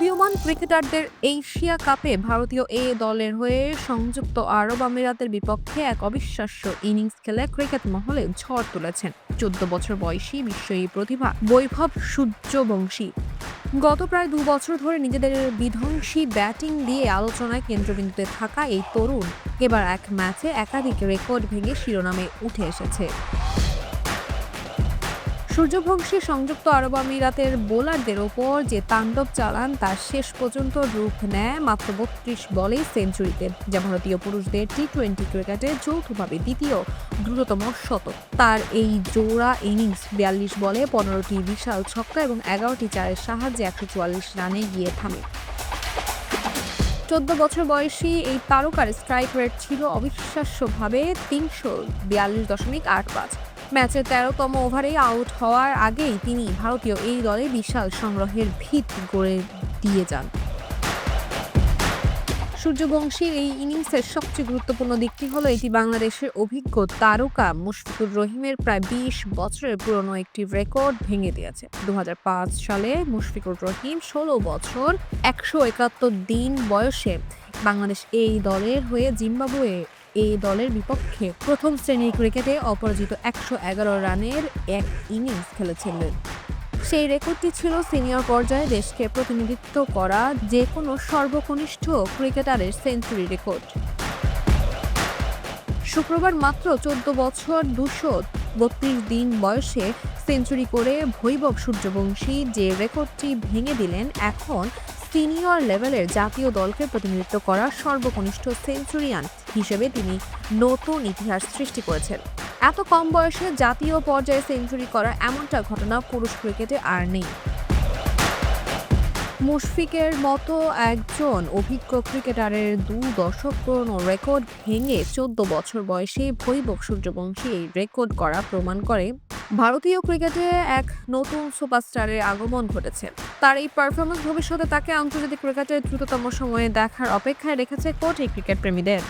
উদীয়মান ক্রিকেটারদের এশিয়া কাপে ভারতীয় এ দলের হয়ে সংযুক্ত আরব আমিরাতের বিপক্ষে এক অবিশ্বাস্য ইনিংস খেলে ক্রিকেট মহলে ঝড় তুলেছেন। চোদ্দ বছর বয়সী বিশ্বয়ী প্রতিভা বৈভব সূর্যবংশী। গত প্রায় দু বছর ধরে নিজেদের বিধ্বংসী ব্যাটিং দিয়ে আলোচনায় কেন্দ্রবিন্দুতে থাকা এই তরুণ এবার এক ম্যাচে একাধিক রেকর্ড ভেঙে শিরোনামে উঠে এসেছে। সূর্যবংশী সংযুক্ত আরব আমিরাতের বোলারদের ওপর যে তাণ্ডব চালান তার শেষ পর্যন্ত রূপ নেয় মাত্র বত্রিশ বলেই সেঞ্চুরিতে। যা ভারতীয় পুরুষদের টি টোয়েন্টি ক্রিকেটে যৌথভাবে দ্বিতীয় দ্রুততম শতক। তার এই জোড়া ইনিংস, বিয়াল্লিশ বলে পনেরোটি বিশাল ছক্কা এবং এগারোটি চারের সাহায্যে একশো চুয়াল্লিশ রানে গিয়ে থামে। চোদ্দ বছর বয়সী এই তারকার স্ট্রাইক রেট ছিল অবিশ্বাস্যভাবে তিনশো বিয়াল্লিশ দশমিক আট পাঁচ। ম্যাচের তেরোতম ওভারেই আউট হওয়ার আগেই তিনি ভারতীয় এই দলে বিশাল সংগ্রহের ভিত গড়ে দিয়ে যান। সূর্যবংশীর এই ইনিংসের সবচেয়ে গুরুত্বপূর্ণ দিকটি হলো এটি বাংলাদেশের অভিজ্ঞ তারকা মুশফিকুর রহিমের প্রায় বিশ বছরের পুরনো একটি রেকর্ড ভেঙে দিয়েছে। দু হাজার পাঁচ সালে মুশফিকুর রহিম ষোলো বছর, একশো একাত্তর দিন বয়সে বাংলাদেশ এই দলের হয়ে জিম্বাবুয়ে এই দলের বিপক্ষে প্রথম শ্রেণির ক্রিকেটে অপরাজিত একশো এগারো রানের এক ইনিংস খেলেছিলেন। সেই রেকর্ডটি ছিল সিনিয়র পর্যায়ে দেশকে প্রতিনিধিত্ব করা যে কোনো সর্বকনিষ্ঠ ক্রিকেটারের সেঞ্চুরি রেকর্ড। শুক্রবার মাত্র চোদ্দ বছর দুশো বত্রিশ দিন বয়সে সেঞ্চুরি করে ভৈবব সূর্যবংশী যে রেকর্ডটি ভেঙে দিলেন, এখন সিনিয়র লেভেলের জাতীয় দলকে প্রতিনিধিত্ব করা সর্বকনিষ্ঠ সেঞ্চুরিয়ান হিসেবে তিনি নতুন ইতিহাস সৃষ্টি করেছেন। এত কম বয়সে জাতীয় পর্যায়ে সেঞ্চুরি করা এমনটা ঘটনা পুরুষ ক্রিকেটে আর নেই। মুশফিকের মতো একজন অভিজ্ঞ ক্রিকেটারের দু দশক পুরনো রেকর্ড ভেঙে চোদ্দ বছর বয়সে ভৈবক সূর্যবংশী এই রেকর্ড করা প্রমাণ করে ভারতীয় ক্রিকেটে এক নতুন সুপারস্টারের আগমন ঘটেছে। তার এই পারফরমেন্স ভবিষ্যতে তাকে আন্তর্জাতিক ক্রিকেটের দ্রুততম সময়ে দেখার অপেক্ষায় রেখেছে কোটি ক্রিকেট প্রেমীদের